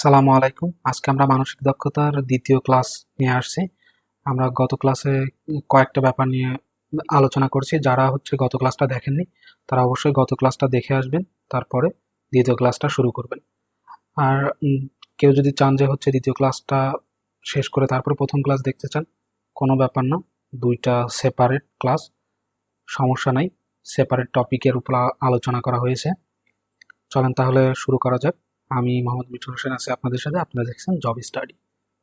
সালামু আলাইকুম। আজকে আমরা মানসিক দক্ষতার দ্বিতীয় ক্লাস নিয়ে আসছি। আমরা গত ক্লাসে কয়েকটা ব্যাপার নিয়ে আলোচনা করছি। যারা হচ্ছে গত ক্লাসটা দেখেননি, তারা অবশ্যই গত ক্লাসটা দেখে আসবেন, তারপরে দ্বিতীয় ক্লাসটা শুরু করবেন। আর কেউ যদি চান যে হচ্ছে দ্বিতীয় ক্লাসটা শেষ করে তারপরে প্রথম ক্লাস দেখতে চান, কোনো ব্যাপার না। দুইটা সেপারেট ক্লাস, সমস্যা নাই। সেপারেট টপিকের উপর আলোচনা করা হয়েছে। চলেন তাহলে শুরু করা যাক। আমি মোহাম্মদ মিঠুর হোসেন আছি আপনাদের সাথে। আপনারা দেখছেন জব স্টাডি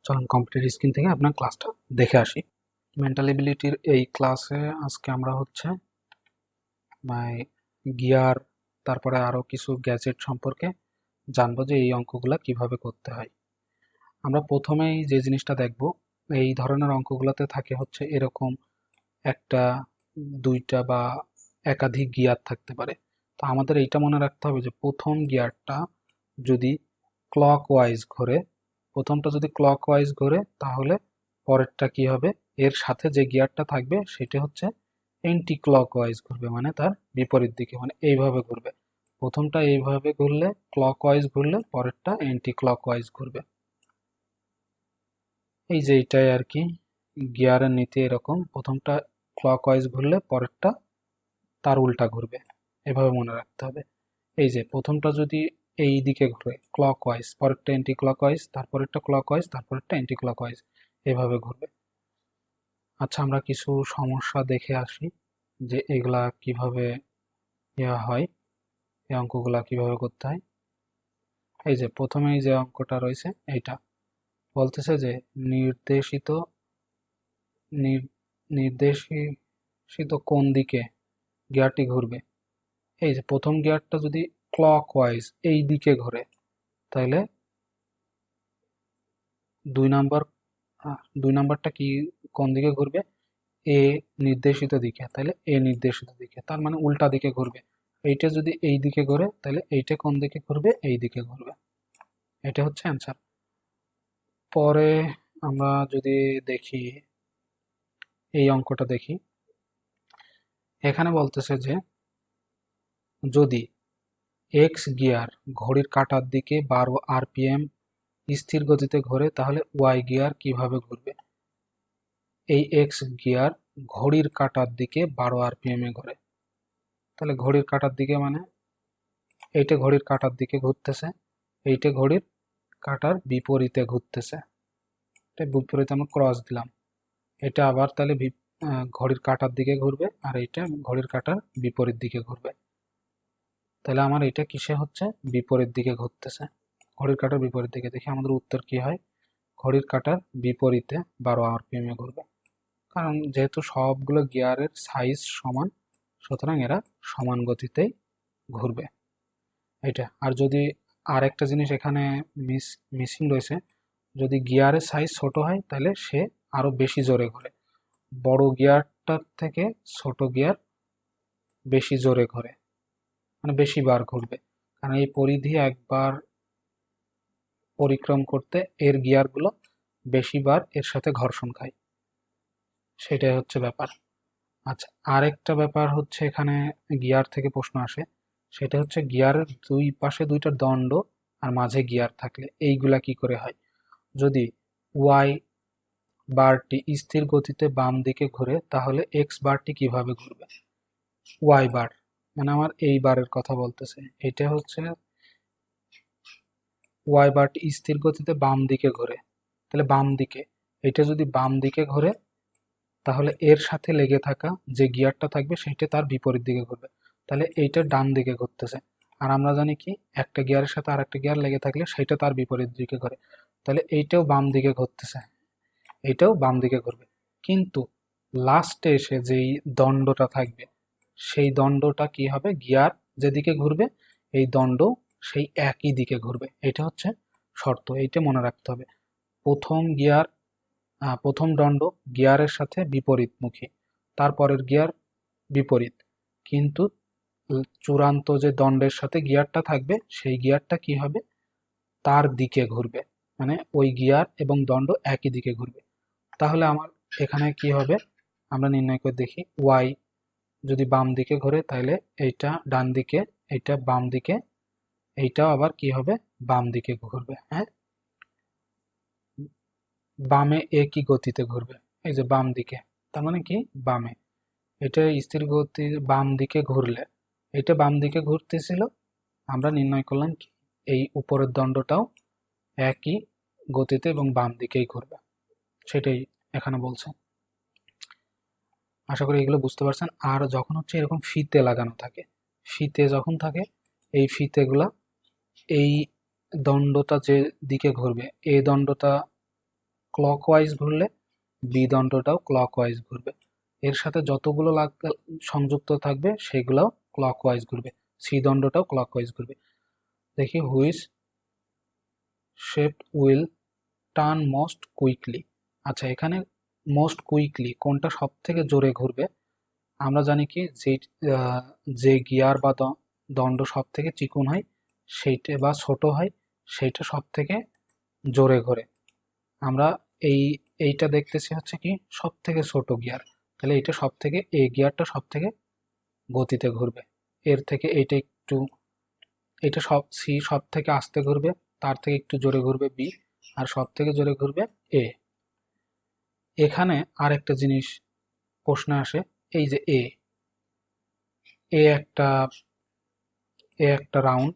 চলুন কম্পিউটার স্ক্রিন থেকে আপনার ক্লাসটা দেখে আসি। মেন্টাল এবিলিটির এই ক্লাসে আজকে আমরা হচ্ছে গিয়ার তারপরে আরও কিছু গ্যাজেট সম্পর্কে জানব যে এই অঙ্কগুলো কীভাবে করতে হয়। আমরা প্রথমেই যে জিনিসটা দেখব, এই ধরনের অঙ্কগুলোতে থাকে হচ্ছে এরকম একটা, দুইটা বা একাধিক গিয়ার থাকতে পারে। তো আমাদের এইটা মনে রাখতে হবে যে প্রথম গিয়ারটা যদি ক্লক ওয়াইজ ঘোরে, প্রথমটা যদি ক্লক ওয়াইজ ঘোরে, তাহলে পরেরটা কি হবে? এর সাথে যে গিয়ারটা থাকবে, সেটা হচ্ছে এন্টি ক্লক ওয়াইজ ঘুরবে মানে তার বিপরীত দিকে মানে এইভাবে ঘুরবে। প্রথমটা এইভাবে ঘুরলে ক্লক ওয়াইজ ঘুরলে, পরেরটা এন্টি ক্লক ওয়াইজ ঘুরবে। এই যে এইটাই আর কি, গিয়ারের নীতি এরকম। প্রথমটা ক্লক ওয়াইজ ঘুরলে, পরেরটা তার উল্টা ঘুরবে। এভাবে মনে রাখতে হবে। এই যে, প্রথমটা যদি এই দিকে ঘুরে ক্লক ওয়াইজ পরেরটা অ্যান্টি ক্লক ওয়াইজ তারপরেরটা ক্লক ওয়াইজ তারপরেরটা অ্যান্টি ক্লক ওয়াইজ এভাবে ঘুরবে। আচ্ছা আমরা কিছু সমস্যা দেখে আসি যে এগুলা কীভাবে ইয়া হয়, এই অঙ্কগুলা কীভাবে করতে হয়। এই যে, প্রথমেই যে অঙ্কটা রয়েছে, এইটা। বলতেছে যে নির্দেশিত, নির- নির্দেশিত কোন দিকে গিয়ারটি ঘুরবে। এই যে, প্রথম গিয়ারটা যদি ক্লক ওয়াইজ এই দিকে ঘোরে তাহলে দুই নাম্বার দুই নাম্বারটা কি কোন দিকে ঘুরবে? এ নির্দেশিত দিকে তাহলে এ নির্দেশিত দিকে, তার মানে উল্টা দিকে ঘুরবে। এইটা যদি এই দিকে ঘোরে তাহলে এইটা কোন দিকে ঘুরবে? এই দিকে ঘুরবে। এটা হচ্ছে অ্যান্সার পরে আমরা যদি দেখি, এই অঙ্কটা দেখি। এখানে বলতেছে যে যদি এক্স গিয়ার ঘড়ির কাঁটার দিকে বারো আরপিএম স্থির গতিতে ঘোরে, তাহলে ওয়াই গিয়ার কীভাবে ঘুরবে? এই এক্স গিয়ার ঘড়ির কাঁটার দিকে বারো আরপিএম ঘোরে। তাহলে ঘড়ির কাঁটার দিকে মানে এইটা ঘড়ির কাঁটার দিকে ঘুরতেছে, এইটা ঘড়ির কাঁটার বিপরীতে ঘুরতেছে। এটা বিপরীতে আমরা ক্রস দিলাম। এটা আবার তাহলে ঘড়ির কাঁটার দিকে ঘুরবে আর এইটা ঘড়ির কাঁটার বিপরীত দিকে ঘুরবে। তাহলে আমার এটা কিসে হচ্ছে? বিপরীত দিকে ঘুরতেছে। ঘড়ির কাটার বিপরীত দিকে। দেখি আমাদের উত্তর কি হয়? ঘড়ির কাটার বিপরীতে বারো আরপিএম ঘুরবে। কারণ যেহেতু সবগুলো গিয়ারের সাইজ সমান, সুতরাং এরা সমান গতিতেই ঘুরবে। এটা আর যদি আর একটা জিনিস এখানে মিস মিসিং রয়েছে, যদি গিয়ারের সাইজ ছোট হয়, তাহলে সে আরও বেশি জোরে ঘোরে। বড় গিয়ারটার থেকে ছোট গিয়ার বেশি জোরে ঘোরে। মানে বেশি বার ঘুরবে। কারণ এই পরিধি একবার পরিক্রম করতে এর গিয়ারগুলো বেশি বার এর সাথে ঘর্ষণ খায়। সেটাই হচ্ছে ব্যাপার। আচ্ছা আরেকটা ব্যাপার হচ্ছে এখানে গিয়ার থেকে প্রশ্ন আসে। সেটা হচ্ছে গিয়ারের দুই পাশে দুইটা দণ্ড আর মাঝে গিয়ার থাকলে এইগুলা কি করে হয়? যদি ওয়াই বারটি স্থির গতিতে বাম দিকে ঘুরে তাহলে এক্স বারটি কীভাবে ঘুরবে? Y bar. মানে আমার এই বারের কথা বলতেছে। এটা হচ্ছে ওয়াই বারটি স্থির গতিতে বাম দিকে ঘোরে। তাহলে বাম দিকে, এটা যদি বাম দিকে ঘোরে, তাহলে এর সাথে লেগে থাকা যে গিয়ারটা থাকবে, সেটা তার বিপরীত দিকে ঘুরবে। তাহলে এইটা ডান দিকে ঘুরতেছে। আর আমরা জানি কি, একটা গিয়ারের সাথে আর একটা গিয়ার লেগে থাকলে সেটা তার বিপরীত দিকে ঘুরে। তাহলে এইটাও বাম দিকে ঘুরতেছে। এইটাও বাম দিকে ঘুরবে। কিন্তু লাস্টে এসে যেই দণ্ডটা থাকবে সেই দণ্ডটা কি হবে? গিয়ার যেদিকে ঘুরবে, এই দণ্ড সেই একই দিকে ঘুরবে। এটা হচ্ছে শর্ত, এইটা মনে রাখতে হবে। প্রথম গিয়ার প্রথম দণ্ড গিয়ারের সাথে বিপরীতমুখী, তারপরের গিয়ার বিপরীত। কিন্তু চূড়ান্ত যে দণ্ডের সাথে গিয়ারটা থাকবে, সেই গিয়ারটা কি হবে? তার দিকে ঘুরবে। মানে ওই গিয়ার এবং দণ্ড একই দিকে ঘুরবে। তাহলে আমার এখানে কি হবে? আমরা নির্ণয় করে দেখি, ওয়াই যদি বাম দিকে ঘোরে, তাহলে এইটা ডান দিকে, এইটা বাম দিকে, এইটাও আবার কি হবে? বাম দিকে ঘুরবে হ্যাঁ? বামে একই গতিতে ঘুরবে? এই যে বাম দিকে, তার মানে কি? বামে। এটা স্থির গতি বাম দিকে ঘুরলে, এটা বাম দিকে ঘুরতেছিল, আমরা নির্ণয় করলাম কি? এই উপরের দণ্ডটাও একই গতিতে এবং বাম দিকেই ঘুরবে। সেটাই এখানে বলছে। আশা করি এগুলো বুঝতে পারছেন। আর যখন হচ্ছে এরকম ফিতে লাগানো থাকে, ফিতে যখন থাকে, এই ফিতেগুলা এই দণ্ডটা যে দিকে ঘুরবে এই দণ্ডটা ক্লকওয়াইজ ঘুরলে বি দণ্ডটাও ক্লকওয়াইজ ঘুরবে। এর সাথে যতগুলো লাগ- সংযুক্ত থাকবে, সেগুলোও ক্লকওয়াইজ ঘুরবে। সি দণ্ডটাও ক্লকওয়াইজ ঘুরবে। দেখি which shape will turn most quickly আচ্ছা এখানে মোস্ট কুইকলি কোনটা সব থেকে জোরে ঘুরবে? আমরা জানি কি যে যে গিয়ার বা দণ্ড সব থেকে চিকন হয়, সেইটা বা ছোট হয়, সেইটা সব থেকে জোরে ঘোরে। আমরা এই, এইটা দেখতেছি হচ্ছে কি সব থেকে ছোট গিয়ার। তাহলে এটা সব থেকে এই গিয়ারটা সব থেকে গতিতে ঘুরবে। এর থেকে এইটা একটু, এটা সব, সি সব থেকে আস্তে ঘুরবে, তার থেকে একটু জোরে ঘুরবে বি, আর সব থেকে জোরে ঘুরবে এ। এখানে আরেকটা জিনিস প্রশ্নে আসে, এই যে এ এ একটা এ একটা রাউন্ড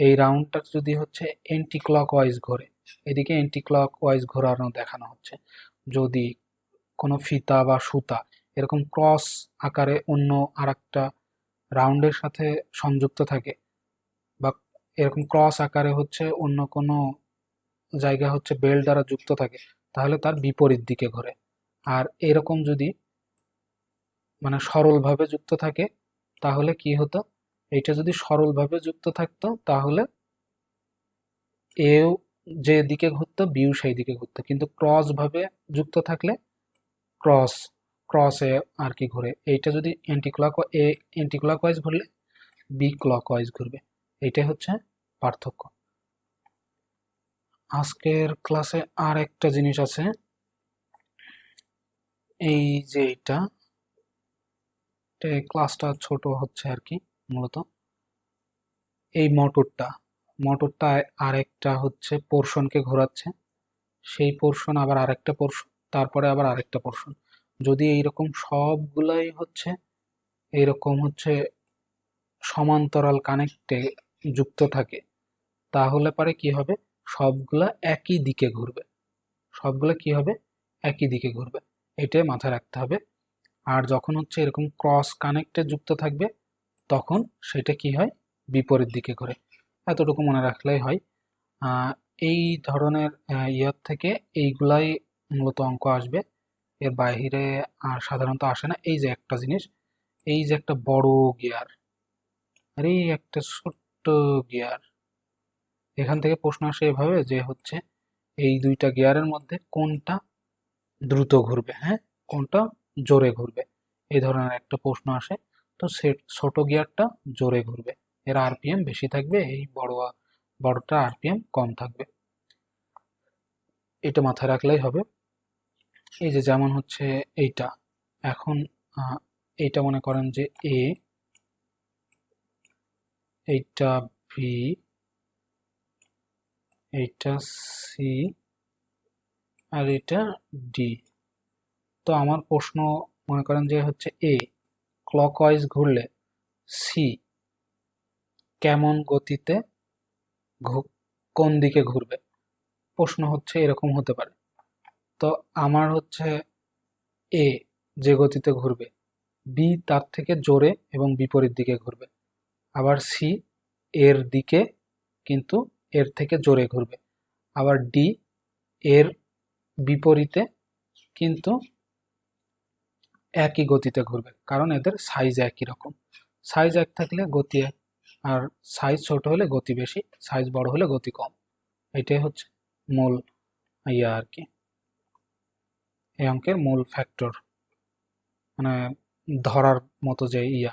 এই রাউন্ডটা যদি হচ্ছে এন্টি ক্লক ওয়াইজ ঘোরে, এদিকে এন্টি ক্লক ওয়াইজ ঘোরানো দেখানো হচ্ছে। যদি কোনো ফিতা বা সুতা এরকম ক্রস আকারে অন্য আর একটা রাউন্ডের সাথে সংযুক্ত থাকে বা এরকম ক্রস আকারে হচ্ছে অন্য কোনো জায়গা হচ্ছে বেল্ট দ্বারা যুক্ত থাকে তাহলে তার বিপরীত দিকে ঘোরে। আর এরকম যদি মানে সরলভাবে যুক্ত থাকে, তাহলে কি হতো? এটা যদি সরলভাবে যুক্ত থাকতো, তাহলে এও যে দিকে ঘুরতো বিউ সেই দিকে ঘুরতো। কিন্তু ক্রস ভাবে যুক্ত থাকলে ক্রস, ক্রসে আর কি ঘুরে। এইটা যদি anti clock A anticlockwise ঘুরলে, বি ক্লক ওয়াইজ ঘুরবে। এইটাই হচ্ছে পার্থক্য। আজকের ক্লাসে আর একটা জিনিস আছে। এই যে এটা ক্লাসটা ছোট হচ্ছে আর কি, মূলত। এই মোটরটা মোটরটা আরেকটা হচ্ছে পোর্শনকে ঘোরাচ্ছে। সেই পোর্শন আবার আরেকটা পোর্শন, তারপরে আবার আরেকটা পোর্শন। যদি এইরকম সবগুলাই হচ্ছে, এইরকম হচ্ছে সমান্তরাল কানেক্টে যুক্ত থাকে, তাহলে পরে কি হবে? সবগুলা একই দিকে ঘুরবে। সবগুলা কি হবে? একই দিকে ঘুরবে। এটাই মাথায় রাখতে হবে। আর যখন হচ্ছে এরকম ক্রস কানেক্টে যুক্ত থাকবে, তখন সেটা কি হয়? বিপরীত দিকে ঘুরে। এতটুকু মনে রাখলেই হয়। এই ধরনের ইয়ার থেকে এইগুলাই মূলত অঙ্ক আসবে। এর বাইরে আর সাধারণত আসে না। এই যে একটা জিনিস, এই যে একটা বড় গিয়ার, আর এই একটা ছোট্ট গিয়ার এখান থেকে প্রশ্ন আসে এভাবে যে হচ্ছে এই দুইটা গিয়ারের মধ্যে কোনটা দ্রুত ঘুরবে হ্যাঁ? কোনটা জোরে ঘুরবে? এই ধরনের একটা প্রশ্ন আসে। তো সে ছোট গিয়ারটা জোরে ঘুরবে। এর আরপিএম বেশি থাকবে, এই বড়, বড়টা আরপিএম কম থাকবে। এটা মাথায় রাখলেই হবে। এই যে যেমন হচ্ছে এইটা, এখন এইটা মনে করেন যে এ, এইটা ভি এইটা সি আর এটা ডি তো আমার প্রশ্ন মনে করেন যে হচ্ছে এ ক্লকওয়াইজ ঘুরলে সি কেমন গতিতে কোন দিকে ঘুরবে? প্রশ্ন হচ্ছে এরকম হতে পারে। তো আমার হচ্ছে এ যে গতিতে ঘুরবে বি তার থেকে জোরে এবং বিপরীত দিকে ঘুরবে। আবার সি এর দিকে কিন্তু এর থেকে জোরে ঘুরবে। আবার ডি এর বিপরীতে কিন্তু একই গতিতে ঘুরবে, কারণ এদের সাইজ একই রকম। সাইজ এক থাকলে গতি এক, আর সাইজ ছোট হলে গতি বেশি সাইজ বড় হলে গতি কম। এটাই হচ্ছে মূল ইয়া আর কি। এই অঙ্কের মূল ফ্যাক্টর মানে ধরার মতো যে ইয়া।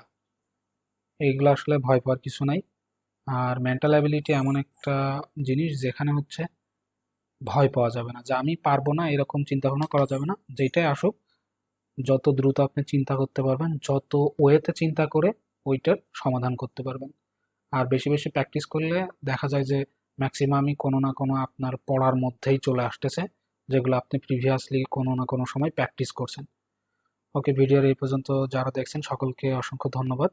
এইগুলো আসলে ভয় পাওয়ার কিছু নাই। আর মেন্টাল অ্যাবিলিটি এমন একটা জিনিস যেখানে হচ্ছে ভয় পাওয়া যাবে না। যে আমি পারব না, এরকম চিন্তা ভাবনা করা যাবে না। যেটাই আসুক, যত দ্রুত আপনি চিন্তা করতে পারবেন, যত ওয়েতে চিন্তা করে ওইটার সমাধান করতে পারবেন। আর বেশি বেশি প্র্যাকটিস করলে দেখা যায় যে ম্যাক্সিমামই কোনো না কোনো আপনার পড়ার মধ্যেই চলে আসতেছে, যেগুলো আপনি প্রিভিয়াসলি কোনো না কোনো সময় প্র্যাকটিস করছেন। ওকে ভিডিওর এই পর্যন্ত যারা দেখছেন, সকলকে অসংখ্য ধন্যবাদ।